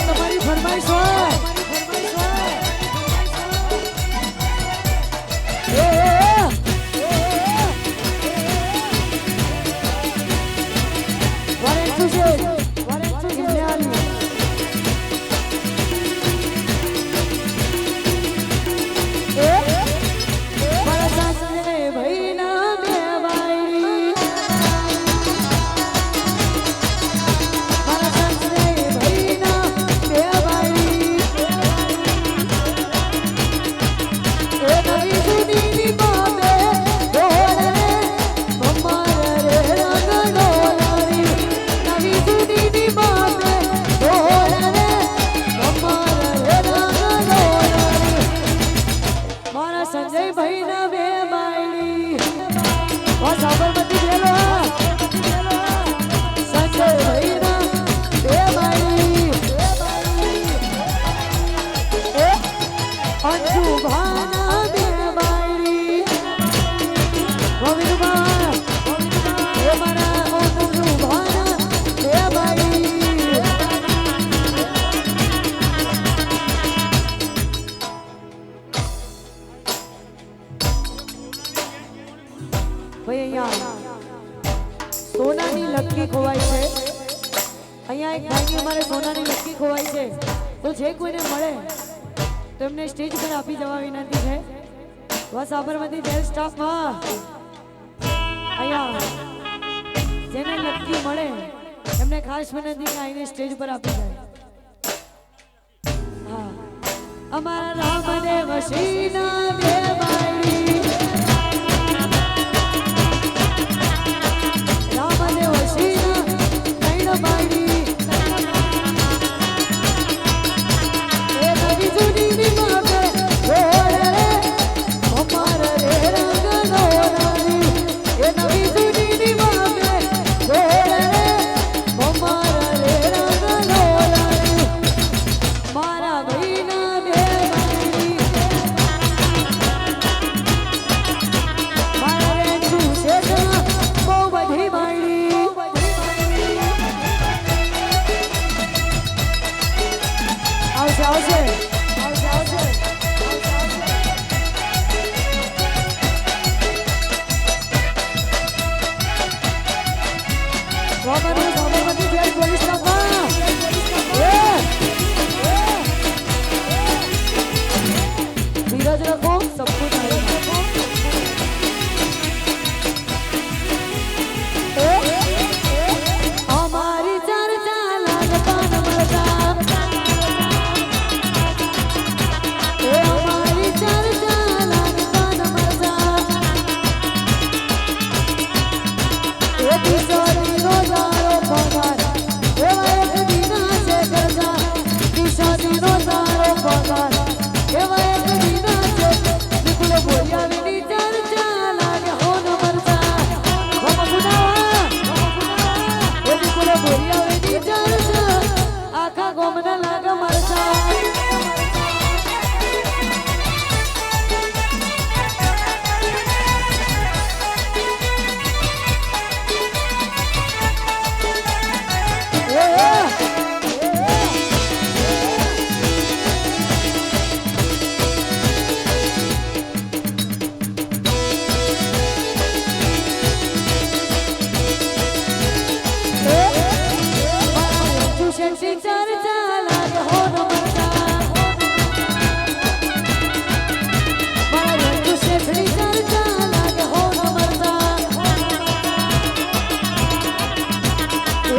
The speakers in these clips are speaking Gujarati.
તમારી ફરમાઈશ હોય. જય ભૈરવે બાયડી સાબરમતી ભાઈ અહીંયા સોનાની લકડી ખોવાય છે. અહીંયા એક ભાઈની અમારે સોનાની લકડી ખોવાય છે. તો જે કોઈને મળે, તો એમને સ્ટેજ પર આપી જવા વિનંતી છે. બસ સાબરમતી જેલ સ્ટાફમાં. અહીંયા જેને લકડી મળે, એમને ખાસ વિનંતી કે આવીને સ્ટેજ પર આપી જાય. હા. અમારા રામદેવ શ્રીના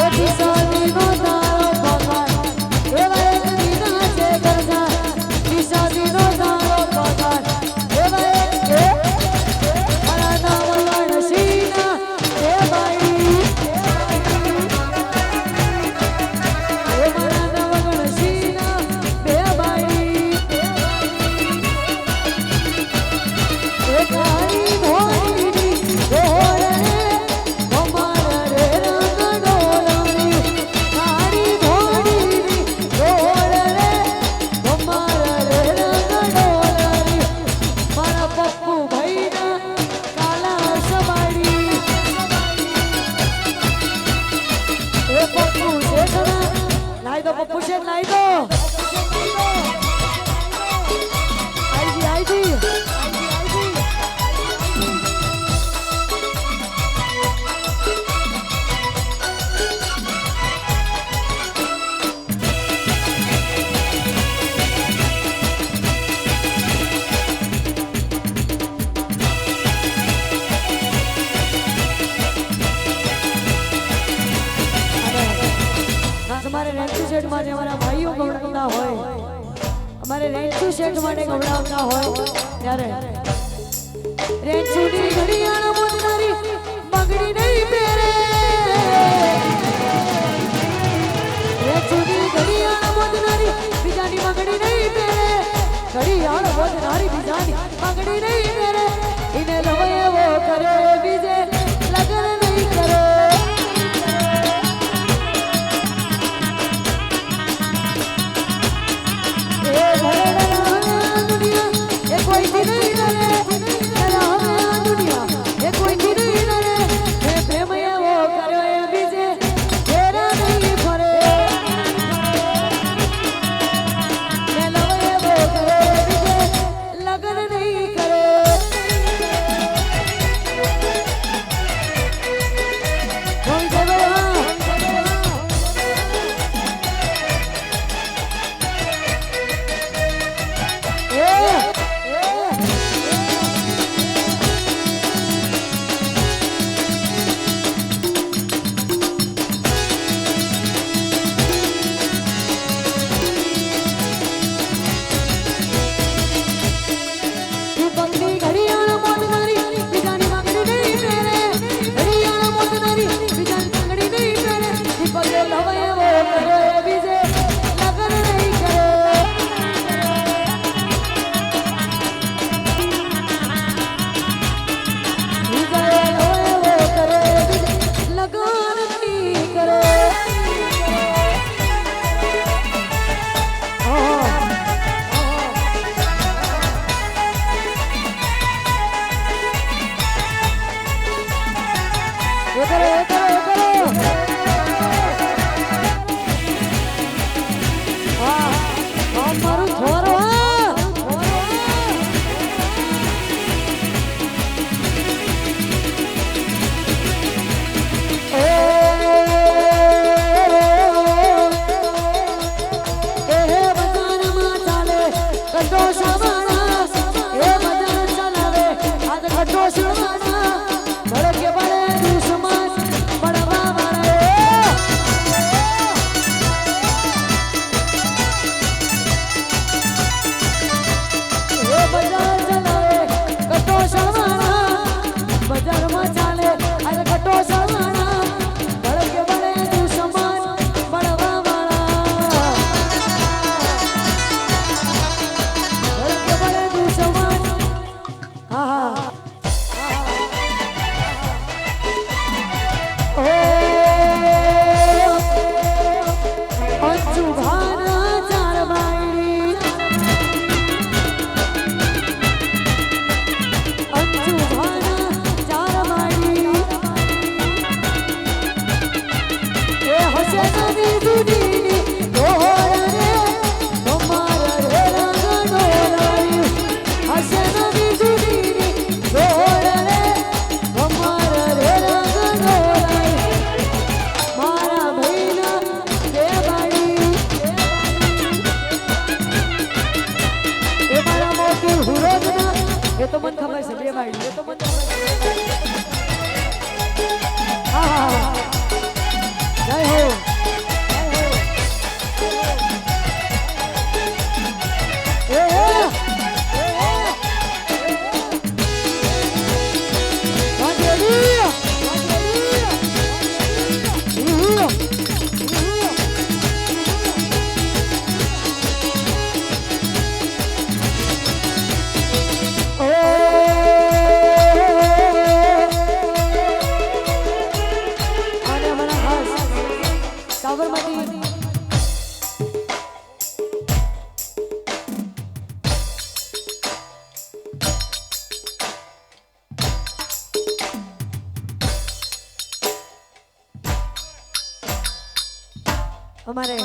એ દિશાદીનો Friday. દેખાડ્યું એ અમારે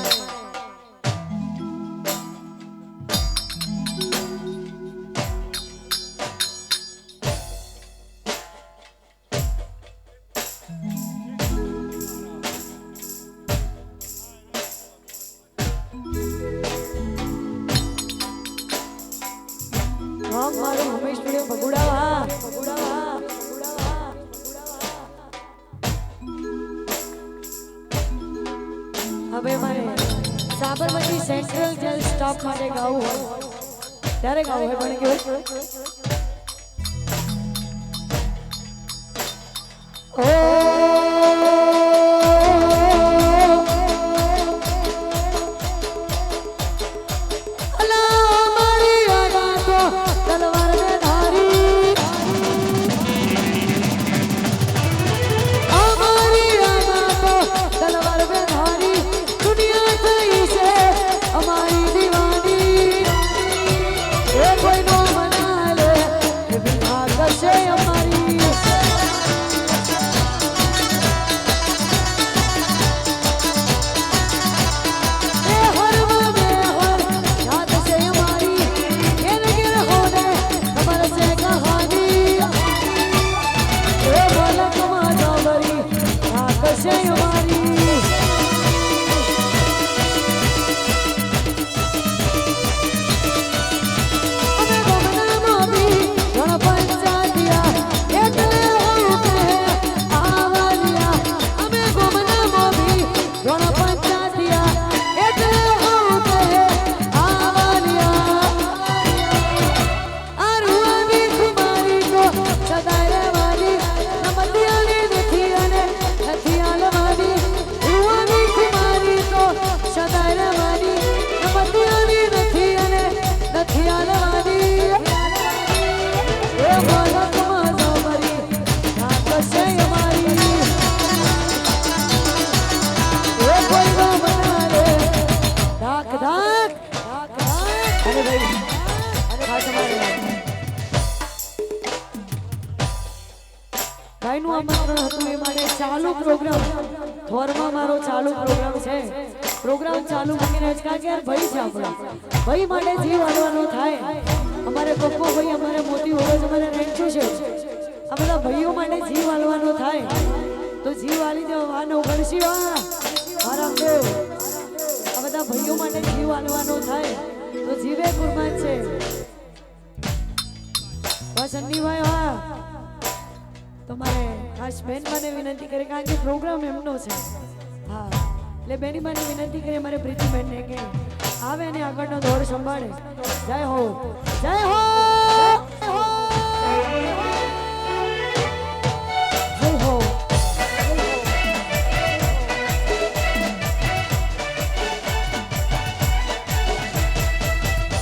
હવે મારે સાબરમતી સેન્ટ્રલ જેલ સ્ટોપ માટે ગાવું હોય. ત્યારે ગાવું હોય પણ કેવું? યાદ છે ભાઈનું આમંત્રણ હતું, એ માટે ચાલુ પ્રોગ્રામ. થોરમાં મારો ચાલુ પ્રોગ્રામ છે. પ્રોગ્રામ ચાલુ મૂકીને જ કારણ કે યાર ભાઈ છે આપણો. ભાઈ માટે જીવ હાલવાનો થાય, અમારે પપ્પો ભાઈ, અમારે મોટી ઓળખ અમારે રેન્ચું છે. આ બધા ભાઈઓ માટે જીવ હાલવાનો થાય, તો જીવ હાલી જાઓ વાનો ગણશી વા મારા દેવ આ બધા ભાઈઓ માટે જીવ હાલવાનો થાય, તો જીવે કુરબાન છે. બસ, અન્નીભાઈ, હા. તમારે ખાસ બેન મને વિનંતી કરે કારણ કે પ્રોગ્રામ એમનો છે. હા. એટલે બેની મને વિનંતી કરી મારે પ્રીતિબેનને કે આવે અને આગળનો દોર સંભાળે. જય હો. જય હો!